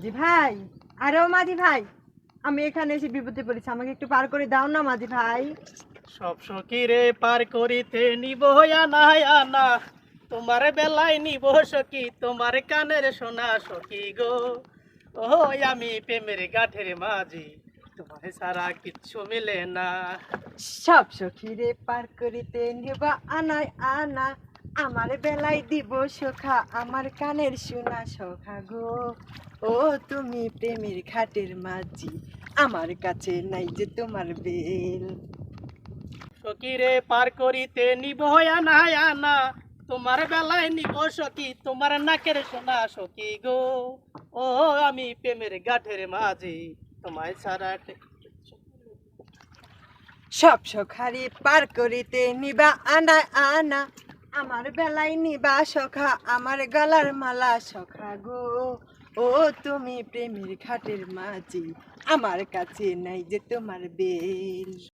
মাঝি ভাই। আরে ও মাঝি ভাই। আমি এখানে এসে বিপদে পড়েছি। আমাকে একটু পার করে দাও না মাঝি ভাই। সব সখীরে পার করিতে নিব আনা আনা। তোমার বেলায় নিব সখী তোমার কানের সোনা সখী গো। ও আমি প্রেমের গাঠের মাঝি। তোমার সারা কিচ্ছু মিলে না। সব সখীরে পার করিতে নিব আনাই আনা। আমার বেলায় দিব সখা আমার কানের শোনা সখা গো। ও তুমি প্রেমের ঘাটের মাঝি আমার কাছে নাই যে তোমার বেল। সখীরে পার করিতে নিব আনা আনা তোমার বেলায় নিব সখী তোমার নাকের সোনা সখী গো। ও আমি প্রেমের গাঠের মাঝি তোমায় সারা সব সখারি পার করিতে নিবা আনা আনা আমার বেলায় নিবা সখা আমার গলার মালা সখা গো। তুমি প্রেমের খাটের মাঝে আমার কাছে নাই যে তোমার বেল।